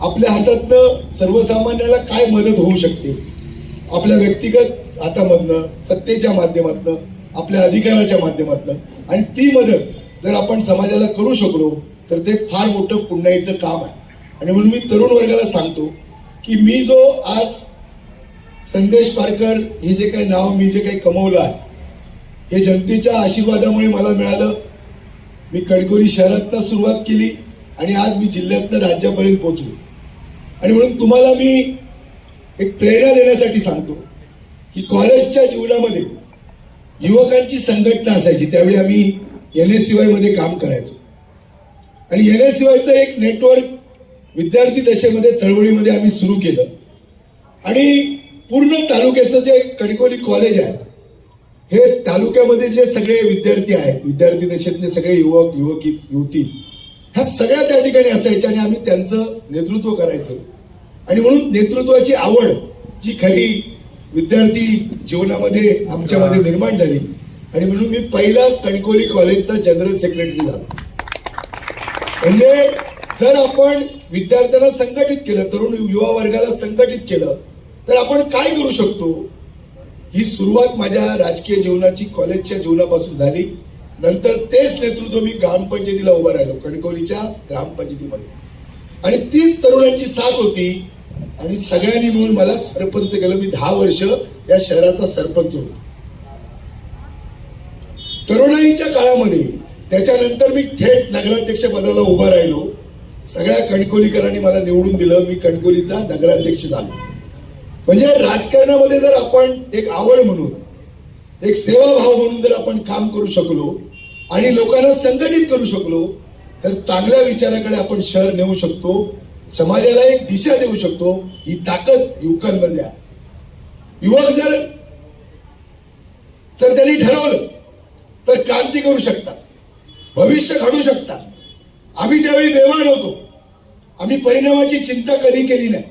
आपल्या हातातनं सर्वसामान्याला काय मदत होऊ शकते? आपल्या व्यक्तिगत हातामधनं सत्तेच्या माध्यमातनं आपल्या अधिकाराच्या माध्यमातनं. आणि ती मदत जर आपण समाजाला करू शकलो तर ते फार मोठं पुण्याईचं काम आहे. आणि म्हणून मी तरुण वर्गाला सांगतो की मी जो आज संदेश पारकर हे जे काही नाव मी जे काही कमवलं आहे हे जनतेच्या आशीर्वादामुळे मला मिळालं. मी कणकोली शहरातनं सुरुवात केली आणि आज मी जिल्ह्यातनं राज्यापर्यंत पोचलो आणि म्हणून तुम्हाला मी एक प्रेरणा देण्यासाठी सांगतो की कॉलेजच्या जीवनामध्ये युवकांची संघटना असायची. त्यावेळी आम्ही एन एसमध्ये काम करायचो. आणि एन एस एक नेटवर्क विद्यार्थी दशेमध्ये चळवळीमध्ये आम्ही सुरू केलं. आणि पूर्ण तालुक्याचं जे कणकोली कॉलेज आहे हे तालुक्यामध्ये जे सगळे विद्यार्थी आहेत विद्यार्थी दशेतले सगळे युवक युवकी युवती ह्या सगळ्या त्या ठिकाणी असायच्या आणि आम्ही त्यांचं नेतृत्व करायचो. आणि म्हणून नेतृत्वाची आवड जी खरी विद्यार्थी जीवनामध्ये आमच्यामध्ये निर्माण झाली. आणि म्हणून मी पहिला कणकोली कॉलेजचा जनरल सेक्रेटरी झालो. म्हणजे जर आपण विद्यार्थ्यांना संघटित केलं तरुण युवा वर्गाला संघटित केलं तर आपण काय करू शकतो? ही सुरुवात माझ्या राजकीय जीवनाची कॉलेजच्या जीवनापासून झाली. नंतर तेच नेतृत्व मी ग्रामपंचायतीला उभा राहिलो कणकवलीच्या ग्रामपंचायतीमध्ये. आणि तीच तरुणांची साथ होती आणि सगळ्यांनी मिळून मला सरपंच केलं. मी दहा वर्ष या शहराचा सरपंच होतो. तरुणाईच्या काळामध्ये त्याच्यानंतर मी थेट नगराध्यक्ष पदाला उभा राहिलो. सगळ्या कणकोलीकरांनी मला निवडून दिलं. मी कणकोलीचा नगराध्यक्ष झालो. म्हणजे राजकारणामध्ये जर आपण एक आवड म्हणून एक सेवाभाव म्हणून जर आपण काम करू शकलो आणि लोकांना संघटित करू शकलो तर चांगल्या विचाराकडे आपण शहर नेऊ शकतो समाजाला एक दिशा देऊ शकतो ही ताकद युवकांमध्ये आहे. युवक जर जर त्यांनी ठरवलं तर क्रांती करू शकता भविष्य घडू शकता आम्ही त्यावेळी बेवान होतो. आम्ही परिणामाची चिंता कधी केली नाही.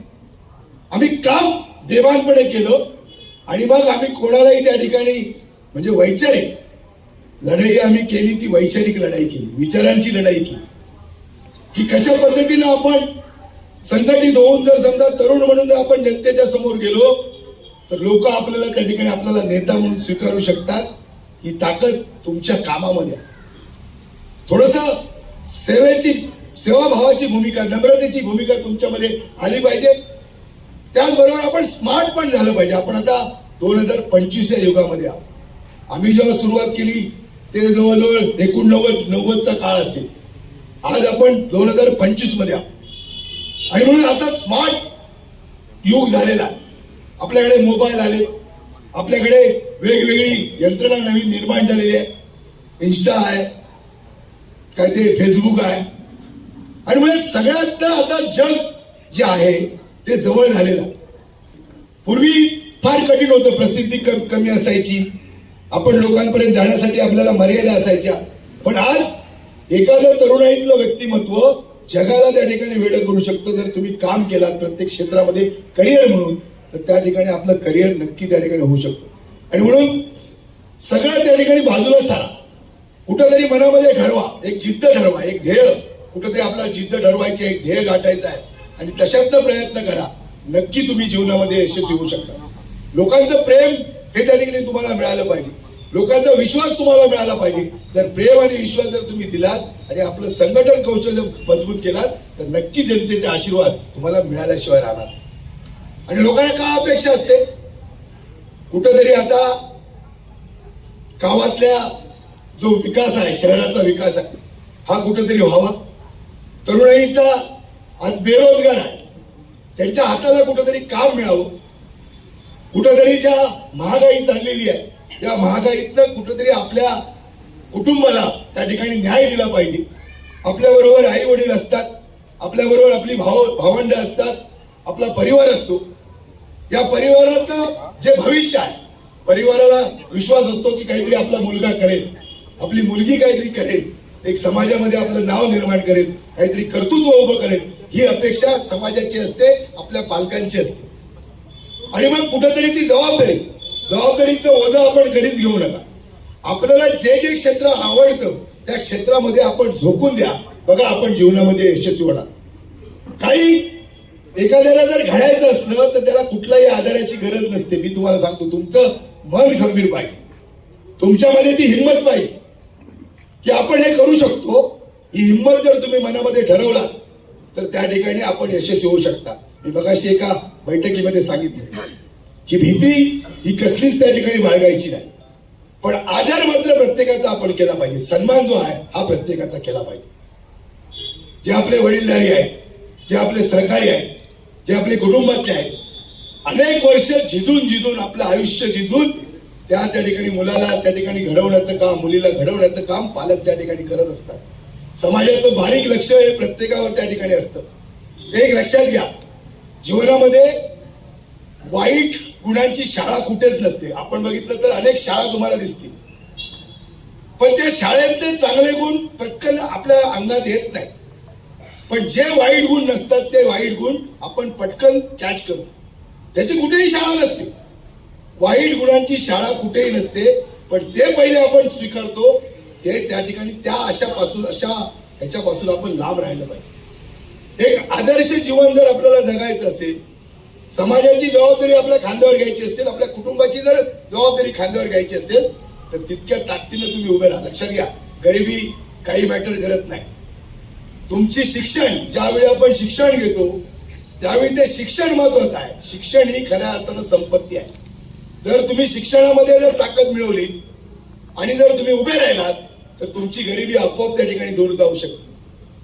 आम्ही काम बेभानपणे केलं आणि मग आम्ही कोणालाही त्या ठिकाणी म्हणजे वैचारिक लढाई आम्ही केली ती वैचारिक लढाई केली विचारांची लढाई केली. की कशा पद्धतीनं आपण संघटित होऊन जर समजा तरुण म्हणून जर आपण जनतेच्या समोर गेलो तर लोक आपल्याला त्या ठिकाणी आपल्याला नेता म्हणून स्वीकारू शकतात. ही ताकद तुमच्या कामामध्ये आहे. थोडस सेवेची सेवाभावाची भूमिका नम्रतेची भूमिका तुमच्यामध्ये आली पाहिजे. त्याचबरोबर आपण स्मार्ट पण झालं पाहिजे. आपण आता दोन हजार पंचवीस या युगामध्ये आहोत. आम्ही जेव्हा सुरुवात केली ते जवळजवळ एकोणनव्वद नव्वदचा काळ असेल. आज आपण दोन हजार पंचवीसमध्ये आणि म्हणून आता स्मार्ट युग झालेला आपल्याकडे मोबाईल आले आपल्याकडे वेगवेगळी यंत्रणा नवीन निर्माण झालेली आहे. इन्स्टा आहे. काय ते फेसबुक आहे. आणि म्हणजे सगळ्यात आता जग जे आहे ते जवळ झालेलं पूर्वी फार कठीण होतं प्रसिद्धी कमी असायची. आपण लोकांपर्यंत जाण्यासाठी आपल्याला मर्यादा असायच्या. पण आज एखादं तरुणाईतलं व्यक्तिमत्व जगाला त्या ठिकाणी वेळ करू शकतो. जर तुम्ही काम केलात प्रत्येक क्षेत्रामध्ये करिअर म्हणून तर त्या ठिकाणी आपलं करिअर नक्की त्या ठिकाणी होऊ शकतो. आणि म्हणून सगळं त्या ठिकाणी बाजूला सारा. कुठंतरी मनामध्ये ठरवा. एक जिद्द ठरवा. एक ध्येय. कुठंतरी आपला जिद्द ठरवायची एक ध्येय गाठायचा आहे. आणि तशातनं प्रयत्न करा. नक्की तुम्ही जीवनामध्ये यशस्वी होऊ शकता. लोकांचं प्रेम हे त्या ठिकाणी तुम्हाला मिळालं पाहिजे. लोकांचा विश्वास तुम्हाला मिळाला पाहिजे. जर प्रेम आणि विश्वास जर तुम्ही दिलात आणि आपलं संघटन कौशल्य मजबूत केलात तर नक्की जनतेचे आशीर्वाद तुम्हाला मिळाल्याशिवाय राहणार आणि लोकांना का अपेक्षा असते? कुठंतरी आता गावातल्या जो विकास आहे शहराचा विकास आहे हा कुठंतरी व्हावा. तरुणाईचा आज बेरोजगार आहे. त्यांच्या हाताला कुठंतरी काम मिळावं. कुठंतरी ज्या महागाई चाललेली आहे. त्या महागाईतनं कुठंतरी आपल्या कुटुंबाला त्या ठिकाणी न्याय दिला पाहिजे. आपल्याबरोबर आई वडील असतात आपल्याबरोबर आपली भाव भावंड असतात आपला परिवार असतो. या परिवाराचं जे भविष्य आहे परिवाराला विश्वास असतो की काहीतरी आपला मुलगा करेल आपली मुलगी काहीतरी करेल एक समाजामध्ये आपलं नाव निर्माण करेल काहीतरी कर्तृत्व उभं करेल ही अपेक्षा समाजाची असते आपल्या पालकांची असते. आणि मग कुठेतरी ती जबाबदारी जबाबदारीचं ओझं आपण कधीच घेऊ नका. आपल्याला जे जे क्षेत्र आवडतं त्या क्षेत्रामध्ये आपण झोकून द्या. बघा आपण जीवनामध्ये यशस्वी होणार. काही एखाद्याला जर घडायचं असलं तर त्याला कुठल्याही आधाराची गरज नसते. मी तुम्हाला सांगतो तुमचं मन खंबीर पाहिजे. तुमच्यामध्ये ती हिंमत पाहिजे. की आपण हे करू शकतो. ही हिंमत जर तुम्ही मनामध्ये ठरवला तर त्या ठिकाणी आपण यशस्वी होऊ शकता. मी बघाशी एका बैठकीमध्ये सांगितलं. की भीती ही कसलीच त्या ठिकाणी बाळगायची नाही. पण आदर मात्र प्रत्येकाचा आपण केला पाहिजे. सन्मान जो आहे हा प्रत्येकाचा केला पाहिजे. जे आपले वडीलधारी आहेत जे आपले सहकारी आहेत जे आपले कुटुंबातले आहेत अनेक वर्ष झिजून झिजून आपलं आयुष्य झिजून त्या त्या ठिकाणी मुलाला त्या ठिकाणी घडवण्याचं काम मुलीला घडवण्याचं काम पालक त्या ठिकाणी करत असतात. समाजाचं बारीक लक्ष हे प्रत्येकावर त्या ठिकाणी असतं. एक लक्षात घ्या. जीवनामध्ये वाईट गुणांची शाळा कुठेच नसते. आपण बघितलं तर अनेक शाळा तुम्हाला दिसतील. पण त्या शाळेतले चांगले गुण पटकन आपल्या अंगात येत नाही. पण जे वाईट गुण नसतात ते वाईट गुण आपण पटकन कॅच करू. त्याची कुठेही शाळा नसते. वाईट गुणांची शाळा कुठेही नसते. पण ते पहिले आपण स्वीकारतो ते त्या ठिकाणी त्या अशापासून अशा ह्याच्यापासून आपण लांब राहिलं पाहिजे. एक आदर्श जीवन जर आपल्याला जगायचं असेल समाजाची जबाबदारी आपल्या खांद्यावर घ्यायची असेल आपल्या कुटुंबाची जर जबाबदारी खांद्यावर घ्यायची असेल तर तितक्या ताकदीनं तुम्ही उभे राहा. लक्षात घ्या गरिबी काही मॅटर करत नाही. तुमची शिक्षण ज्यावेळी आपण शिक्षण घेतो त्यावेळी ते शिक्षण महत्वाचं आहे. शिक्षण ही खऱ्या अर्थानं संपत्ती आहे. जर तुम्ही शिक्षणामध्ये जर ताकद मिळवली आणि जर तुम्ही उभे राहिलात तर तुमची गरिबी आपोआप त्या ठिकाणी दूर जाऊ शकते.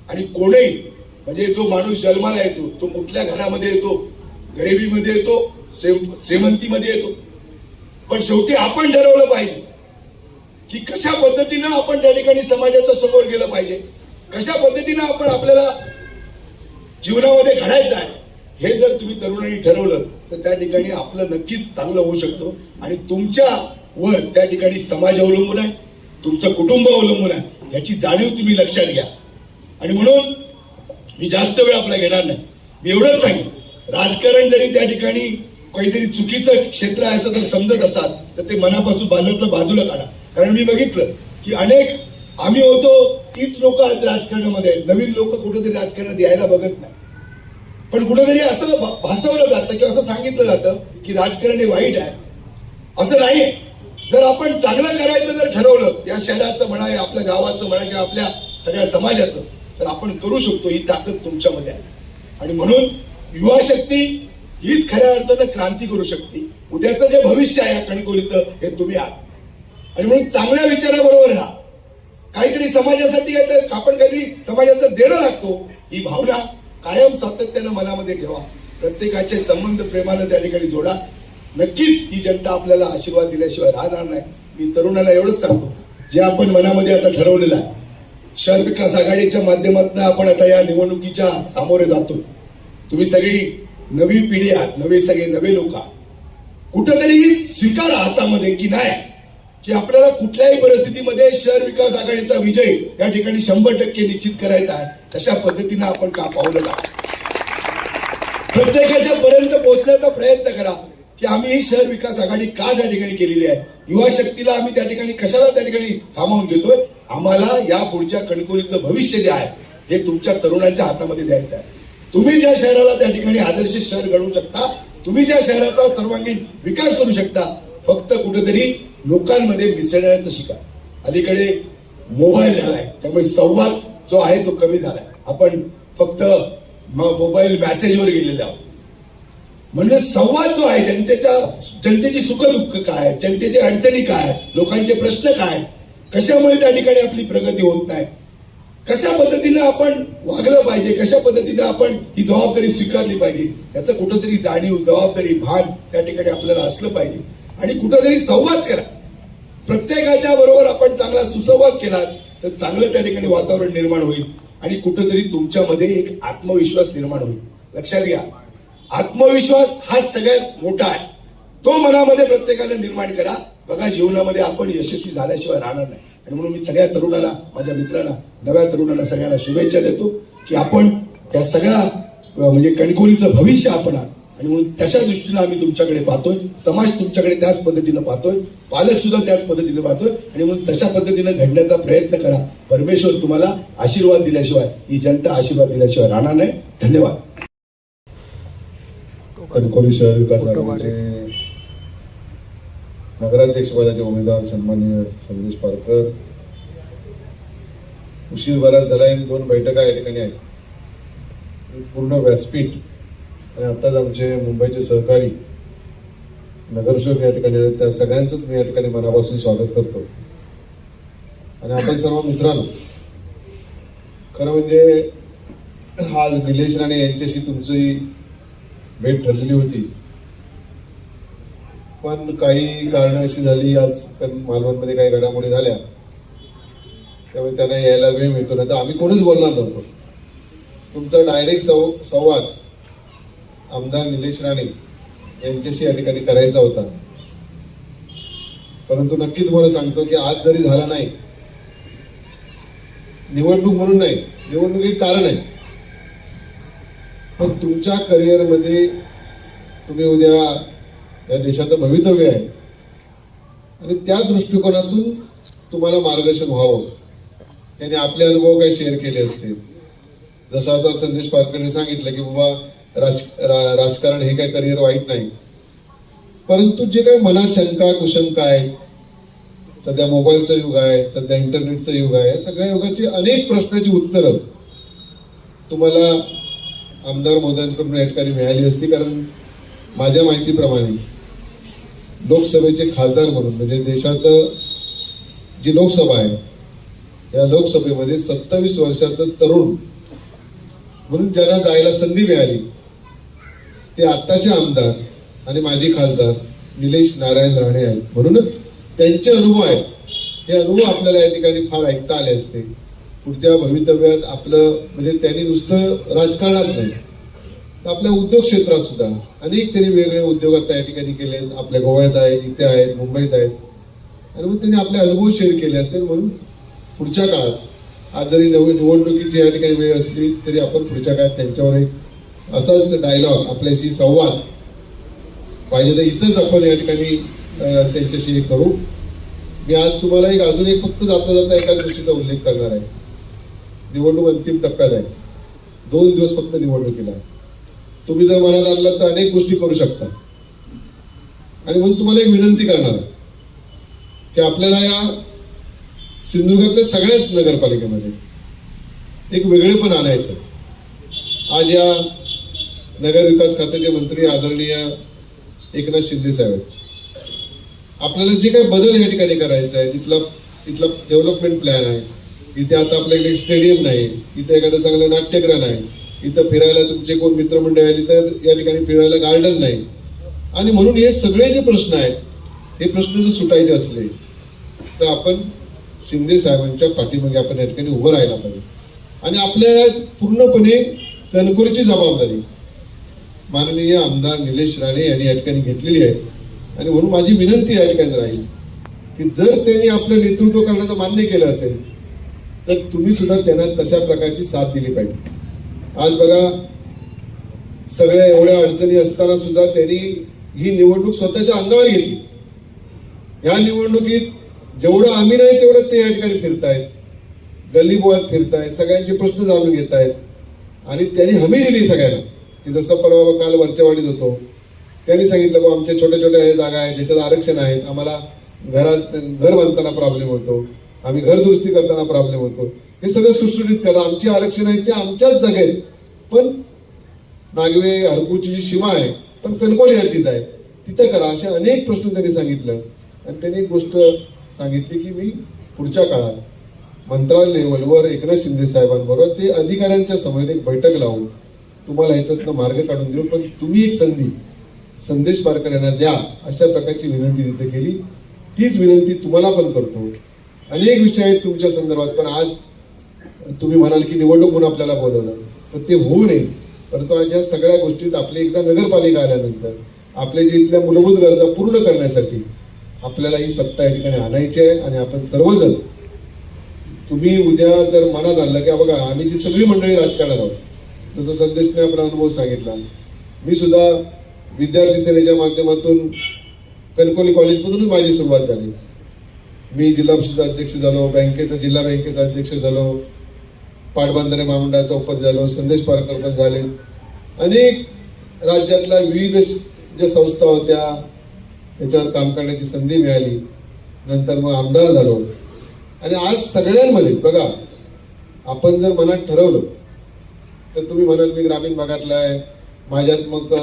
आणि कोणीही म्हणजे जो माणूस जन्माला येतो तो कुठल्या घरामध्ये येतो गरिबीमध्ये येतो श्रीमंतीमध्ये येतो. पण शेवटी आपण ठरवलं पाहिजे की कशा पद्धतीनं आपण त्या ठिकाणी समाजाच्या समोर गेलं पाहिजे कशा पद्धतीनं आपण आपल्याला जीवनामध्ये घडायचं आहे हे जर तुम्ही तरुणांनी ठरवलं तर त्या ठिकाणी आपलं नक्कीच चांगलं होऊ शकतो आणि तुमच्या वर त्या ठिकाणी समाज अवलंबून आहे तुमचं कुटुंब अवलंबून आहे याची जाणीव तुम्ही लक्षात घ्या. आणि म्हणून मी जास्त वेळ आपला घेणार नाही. मी एवढंच सांगेन राजकारण जरी त्या ठिकाणी काहीतरी चुकीचं क्षेत्र आहे असं जर समजत असाल तर ते मनापासून बाजूला बाजूला काढा. कारण मी बघितलं की अनेक आम्ही होतो तीच लोक आज राजकारणामध्ये आहेत. नवीन लोक कुठेतरी राजकारणात यायला बघत नाही. पण कुठेतरी असं भासवलं जातं किंवा असं सांगितलं जातं की राजकारण हे वाईट आहे. असं नाही. जर आपण चांगलं करायचं जर ठरवलं या शहराचं म्हणा या आपल्या गावाचं म्हणा किंवा आपल्या सगळ्या समाजाचं तर आपण करू शकतो ही ताकद तुमच्यामध्ये आहे. आणि म्हणून युवा शक्ती हीच खऱ्या अर्थानं क्रांती करू शकते. उद्याचं जे भविष्य आहे कणकोलीचं हे तुम्ही आहात. आणि म्हणून चांगल्या विचाराबरोबर राहा. काहीतरी समाजासाठी आपण काहीतरी समाजाचं देणं लागतो ही भावना कायम सातत्यानं मनामध्ये ठेवा. प्रत्येकाचे संबंध प्रेमानं त्या ठिकाणी जोडा. नक्कीच ही जनता आपल्याला आशीर्वाद दिल्याशिवाय राहणार नाही. मी तरुणाला एवढंच सांगतो. जे आपण मनामध्ये आता ठरवलेलं आहे शहर विकास आघाडीच्या माध्यमातून आपण आता या निवडणुकीच्या सामोरे जातो तुम्ही सगळी नवी पिढी आहात नवे सगळे नवे लोक आहात. कुठंतरी स्वीकारा हातामध्ये की नाही की आपल्याला कुठल्याही परिस्थितीमध्ये शहर विकास आघाडीचा विजय या ठिकाणी शंभर टक्के निश्चित करायचा आहे तशा पद्धतीनं आपण का पावलं प्रत्येकाच्या पर्यंत पोहोचण्याचा प्रयत्न करा की आम्ही ही शहर विकास आघाडी का त्या ठिकाणी केलेली आहे? युवा शक्तीला आम्ही त्या ठिकाणी कशाला त्या ठिकाणी सामावून घेतोय आम्हाला या पुढच्या कणकोलीचं भविष्य जे आहे हे तुमच्या तरुणांच्या हातामध्ये द्यायचं आहे. तुम्ही ज्या शहराला त्या ठिकाणी आदर्श शहर घडवू शकता तुम्ही ज्या शहराचा सर्वांगीण विकास करू शकता फक्त कुठेतरी लोकांमध्ये मिसळण्याचं शिका. अलीकडे मोबाईल झालाय त्यामुळे संवाद जो आहे तो कमी झालाय. आपण फक्त मोबाईल मॅसेजवर गेलेले आहोत. म्हणजे संवाद जो आहे जनतेच्या जनतेची सुखदुःख काय जनतेच्या अडचणी काय लोकांचे प्रश्न काय कशामुळे त्या ठिकाणी आपली प्रगती होत नाही? कशा पद्धतीनं आपण वागलं पाहिजे कशा पद्धतीनं आपण ही जबाबदारी स्वीकारली पाहिजे याचं कुठंतरी जाणीव जबाबदारी भान त्या ठिकाणी आपल्याला असलं पाहिजे. आणि कुठंतरी संवाद करा. प्रत्येकाच्या बरोबर आपण चांगला सुसंवाद केला तर चांगलं त्या ठिकाणी वातावरण निर्माण होईल आणि कुठंतरी तुमच्यामध्ये एक आत्मविश्वास निर्माण होईल. लक्षात घ्या. आत्मविश्वास हाच सगळ्यात मोठा आहे. तो मनामध्ये प्रत्येकाने निर्माण करा. बघा जीवनामध्ये आपण यशस्वी झाल्याशिवाय राहणार नाही. आणि म्हणून मी सगळ्या तरुणाला माझ्या मित्राला नव्या तरुणाला सगळ्यांना शुभेच्छा देतो की आपण त्या सगळ्या म्हणजे कणकोलीचं भविष्य आपण आहात. आणि म्हणून त्याच्या दृष्टीनं आम्ही तुमच्याकडे पाहतोय समाज तुमच्याकडे त्याच पद्धतीनं पाहतोय पालक सुद्धा त्याच पद्धतीने पाहतोय आणि म्हणून तशा पद्धतीनं घडण्याचा प्रयत्न करा. परमेश्वर तुम्हाला आशीर्वाद दिल्याशिवाय ही जनता आशीर्वाद दिल्याशिवाय राहणार नाही. धन्यवाद. कणकोली शहर विकास नगराध्यक्षपदाचे नगराध्यक्ष उमेदवार सन्माननीय संदेश पारकर. उशीर बराच झाला आणि दोन बैठका या ठिकाणी आहेत. पूर्ण व्यासपीठ आणि आत्ताच आमचे मुंबईचे सहकारी नगरसेवक या ठिकाणी आहेत त्या सगळ्यांचंच मी या ठिकाणी मनापासून स्वागत करतो. आणि आपण सर्व मित्रांनो खरं म्हणजे आज निलेश राणे यांच्याशी तुमची भेट ठरलेली होती. पण काही कारण अशी झाली आज मालवणमध्ये काही घडामोडी झाल्या. त्यामुळे त्यांना यायला वेळ मिळतो नाही तर आम्ही कोणीच बोलणार नव्हतो. तुमचा डायरेक्ट सं संवाद आमदार निलेश राणे यांच्याशी या ठिकाणी करायचा होता. परंतु नक्की तुम्हाला सांगतो की आज जरी झाला नाही निवडणूक म्हणून नाही निवडणूक एक कारण आहे. पण तुमच्या करिअरमध्ये तुम्ही उद्या या देशाचं भवितव्य आहे. आणि त्या दृष्टिकोनातून तुम्हाला मार्गदर्शन व्हावं. त्याने आपले अनुभव काही शेअर केले असते. जसं आता संदेश पारकरने सांगितलं की बाबा राज रा- राजकारण हे काही करिअर वाईट नाही. परंतु जे काही मनात शंका कुशंका आहे सध्या मोबाईलचं युग आहे सध्या इंटरनेटचं युग आहे या सगळ्या युगाची अनेक प्रश्नाची उत्तरं तुम्हाला आमदार महोदयांकडून या ठिकाणी मिळाली असती. कारण माझ्या माहितीप्रमाणे लोकसभेचे खासदार म्हणून म्हणजे देशाचं जी लोकसभा आहे या लोकसभेमध्ये सत्तावीस वर्षाचं तरुण म्हणून ज्यांना जायला संधी मिळाली ते आत्ताचे आमदार आणि माजी खासदार निलेश नारायण राणे आहेत. म्हणूनच त्यांचे अनुभव आहेत. हे अनुभव आपल्याला या ठिकाणी फार ऐकता आले असते. पुढच्या भवितव्यात आपलं म्हणजे त्यांनी नुसतं राजकारणात नाही तर आपल्या उद्योग क्षेत्रात सुद्धा अनेक त्यांनी वेगळे उद्योग आता या ठिकाणी केलेत आपल्या गोव्यात आहेत इथे आहेत मुंबईत आहेत. आणि मग त्यांनी आपले अनुभव शेअर केले असते म्हणून पुढच्या काळात आज जरी नवीन निवडणुकीची या ठिकाणी वेळ असली तरी आपण पुढच्या काळात त्यांच्यावर एक असाच डायलॉग आपल्याशी संवाद पाहिजे तर इथंच आपण या ठिकाणी त्यांच्याशी हे करू. मी आज तुम्हाला एक अजून एक फक्त जाता जाता एका गोष्टीचा उल्लेख करणार आहे. निवडणूक अंतिम टप्प्यात आहे. दोन दिवस फक्त निवडणुकीला आहे. तुम्ही जर मनात आणलात तर अनेक गोष्टी करू शकता. आणि म्हणून तुम्हाला एक विनंती करणार आहे की आपल्याला या सिंधुदुर्गातल्या सगळ्याच नगरपालिकेमध्ये एक वेगळेपण आणायचं आज या नगर विकास खात्याचे मंत्री आदरणीय एकनाथ शिंदे साहेब आहेत. आपल्याला जे काही बदल या ठिकाणी करायचा आहे तिथला तिथला डेव्हलपमेंट प्लॅन आहे. इथे आता आपल्याकडे स्टेडियम नाही इथे एखादं चांगलं नाट्यग्रह नाही इथं फिरायला तुमचे कोण मित्रमंडळ आली तर या ठिकाणी फिरायला गार्डन नाही. आणि म्हणून हे सगळे जे प्रश्न आहेत हे प्रश्न जर सुटायचे असले तर आपण शिंदे साहेबांच्या पाठीमागे आपण या ठिकाणी उभं राहायला पाहिजे. आणि आपल्या पूर्णपणे कणकोलीची जबाबदारी. माननीय आमदार निलेश राणे यांनी या ठिकाणी घेतलेली आहे. आणि म्हणून माझी विनंती या ठिकाणी राहील की जर त्यांनी आपलं नेतृत्व करण्याचं मान्य केलं असेल तर तुम्ही सुद्धा त्यांना तशा प्रकारची साथ दिली पाहिजे. आज बघा सगळ्या एवढ्या अडचणी असताना सुद्धा त्यांनी ही निवडणूक स्वतःच्या अंगावर घेतली. या निवडणुकीत जेवढं आम्ही नाही तेवढं ते या ठिकाणी फिरतायत. गल्लीबोळात फिरतायत सगळ्यांचे प्रश्न जाणून घेत आहेत आणि त्यांनी हमी दिली सगळ्यांना. की जसं परवा काल वरच्यावाडीत होतो. त्यांनी सांगितलं बा आमच्या छोट्या छोट्या हे जागा आहेत ज्याच्यात आरक्षण आहेत. आम्हाला घरात घर बांधताना प्रॉब्लेम होतो. आम्ही घर दुरुस्ती करताना प्रॉब्लेम होतो. हे सगळं सुटसुटीत करा. आमची आरक्षण आहेत ते आमच्याच जागेत. पण नागवे हरपूरची जी सीमा आहे पण कणकोली हद्दीत आहे तिथं करा असे अनेक प्रश्न त्यांनी सांगितलं. आणि त्यांनी एक गोष्ट सांगितली की मी पुढच्या काळात मंत्रालय लेवलवर एकनाथ शिंदे साहेबांबरोबर ते अधिकाऱ्यांच्या समोर एक बैठक लावून तुम्हाला ह्याच्यातनं मार्ग काढून देऊ. पण तुम्ही एक संधी संदेश पारकर यांना द्या अशा प्रकारची विनंती तिथे केली. तीच विनंती तुम्हाला पण करतो. अनेक विषय आहेत तुमच्या संदर्भात पण आज तुम्ही म्हणाल की निवडणूक म्हणून आपल्याला बोलवलं. पण ते होऊ नये. परंतु आज या सगळ्या गोष्टीत आपली एकदा नगरपालिका आल्यानंतर आपल्या जे इथल्या मूलभूत गरजा पूर्ण करण्यासाठी आपल्याला ही सत्ता या ठिकाणी आणायची आहे आणि आपण सर्वजण तुम्ही उद्या जर मनात आणलं की बघा आम्ही जी सगळी मंडळी राजकारणात आहोत जसं संदेशने आपला अनुभव सांगितला मी सुद्धा विद्यार्थी सेनेच्या माध्यमातून कणकोली कॉलेजमधूनच माझी सुरुवात झाली. मी जिल्हा परिषद अध्यक्ष झालो बँकेचा जिल्हा बँकेचा अध्यक्ष झालो पाटबंधारे महामंडळाचा उपाध्यक्ष झालो संदेश पारकर पण झाले. अनेक राज्यातल्या विविध ज्या संस्था होत्या त्याच्यावर काम करण्याची संधी मिळाली. नंतर मग आमदार झालो. आणि आज सगळ्यांमध्ये बघा आपण जर मनात ठरवलं तर तुम्ही म्हणाल मी ग्रामीण भागातला आहे माझ्यात मग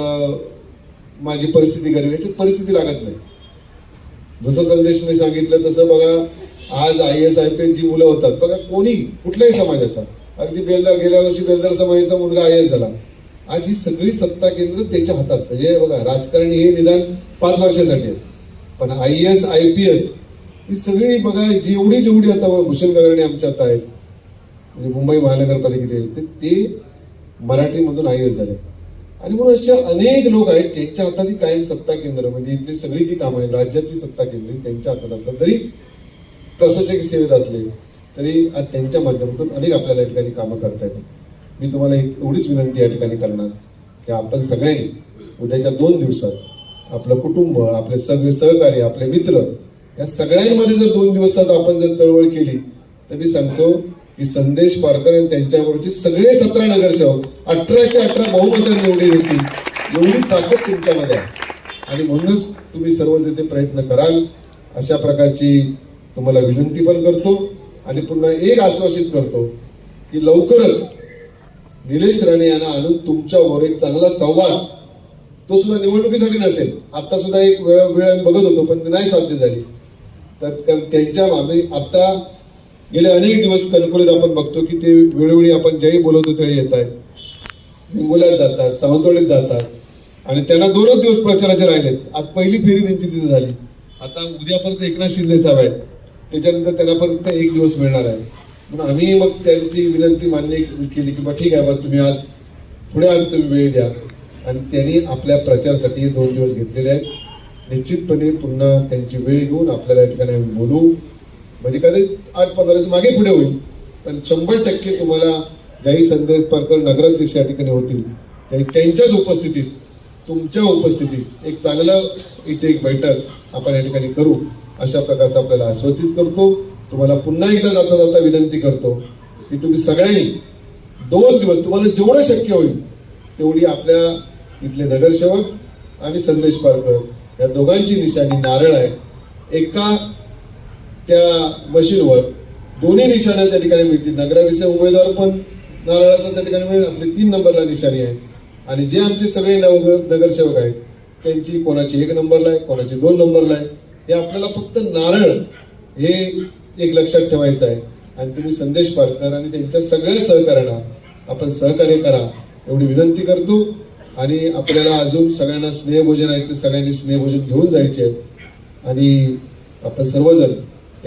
माझी परिस्थिती गरीब याच्यात परिस्थिती लागत नाही. जसं संदेशने सांगितलं तसं बघा आज I S I P S जी मुलं होतात. बघा कोणी कुठल्याही समाजाचा अगदी बेलदार गेल्या वर्षी बेलदार समाजाचा मुलगा आय एस झाला. आज ही सगळी सत्ता केंद्र त्याच्या हातात. म्हणजे बघा राजकारणी हे निदान पाच वर्षासाठी आहे पण I S I P S ही सगळी बघा जेवढी जेवढी आता भूषण गगरणे आमच्या आता आहेत. म्हणजे मुंबई महानगरपालिकेचे ते ते मराठीमधून आय एस झाले. आणि म्हणून असे अनेक लोक आहेत त्यांच्या हातात ही कायम सत्ता केंद्र. म्हणजे इथली सगळी जी कामं आहेत राज्याची सत्ता केंद्र त्यांच्या हातात असतात. जरी प्रशासकीय सेवेत असले तरी आज त्यांच्या माध्यमातून अनेक आपल्याला या ठिकाणी कामं करता येतात. मी तुम्हाला एक एवढीच विनंती या ठिकाणी करणार की आपण सगळ्यांनी उद्याच्या दोन दिवसात आपलं कुटुंब आपले सगळे सहकारी आपले मित्र या सगळ्यांमध्ये जर दोन दिवसात आपण जर चळवळ केली तर मी सांगतो की संदेश पारकर आणि त्यांच्याबरोबरचे सगळे सतरा नगरसेवक अठराच्या अठरा बहुमतांनी निवडून होती एवढी ताकद तुमच्यामध्ये आहे. आणि म्हणूनच तुम्ही सर्वच येथे प्रयत्न कराल अशा प्रकारची तुम्हाला विनंती पण करतो. आणि पुन्हा एक आश्वासित करतो की लवकरच निलेश राणे यांना आणून तुमच्यावर एक चांगला संवाद तो सुद्धा निवडणुकीसाठी नसेल. आता सुद्धा एक वेळ वेळ आम्ही बघत होतो पण ती नाही साध्य झाली. तर त्यांच्या आम्ही आता गेले अनेक दिवस कणकोलीत आपण बघतो की ते वेळोवेळी आपण ज्याही बोलवतो त्यावेळी येत आहेत. हिंगोल्यात जातात सावंतवाडीत जातात. आणि त्यांना दोनच दिवस प्रचाराचे राहिलेत. आज पहिली फेरी त्यांची तिथे झाली. आता उद्या परत एकनाथ शिंदे साहेब आहेत. त्याच्यानंतर त्यांना पण एक दिवस मिळणार आहे. म्हणून आम्ही मग त्यांची विनंती मान्य केली की बा ठीक आहे बा तुम्ही आज पुढे आम्ही तुम्ही वेळ द्या. आणि त्यांनी आपल्या प्रचारासाठी दोन दिवस घेतलेले आहेत. निश्चितपणे पुन्हा त्यांची वेळ घेऊन आपल्याला या ठिकाणी बोलू. म्हणजे कदाचित आठ पंधराच्या मागे पुढे होईल. पण शंभर टक्के तुम्हाला ज्याही संदेश पारकर नगराध्यक्ष या ठिकाणी होतील. त्यांच्याच उपस्थितीत तुमच्या उपस्थितीत एक चांगलं इथे एक बैठक आपण या ठिकाणी करू. अशा प्रकारचं आपल्याला आश्वासित करतो. तुम्हाला पुन्हा एकदा जाता जाता विनंती करतो की तुम्ही सगळ्यांनी दोन दिवस तुम्हाला जेवढं शक्य होईल तेवढी आपल्या इथले नगरसेवक आणि संदेश पारकर या दोघांची निशाणी नारळ आहे. एका त्या मशीनवर दोन्ही निशाण्या त्या ठिकाणी मिळतील. नगराधीचे उमेदवार पण नारळाचा त्या ठिकाणी मिळेल. आपली तीन नंबरला निशाणी आहे. आणि जे आमचे सगळे नगर नगरसेवक आहेत त्यांची कोणाची एक नंबरला आहे कोणाची दोन नंबरला आहे हे आपल्याला फक्त नारळ हे एक लक्षात ठेवायचं आहे. आणि तुम्ही संदेश पारकर आणि त्यांच्या सगळ्या सहकार्यांना आपण सहकार्य करा एवढी विनंती करतो. आणि आपल्याला अजून सगळ्यांना स्नेहभोजन आहे ते सगळ्यांनी स्नेहभोजन घेऊन जायचे आणि आपण सर्वजण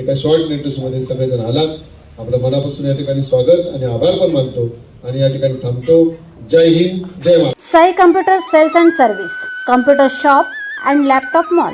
एका शॉर्ट नोटीसमध्ये सगळेजण आलात. आपलं मनापासून या ठिकाणी स्वागत आणि आभार पण मानतो. आणि या ठिकाणी थांबतो. जय हिंद जय Maharashtra. Sai computer sales and service computer shop and laptop mall.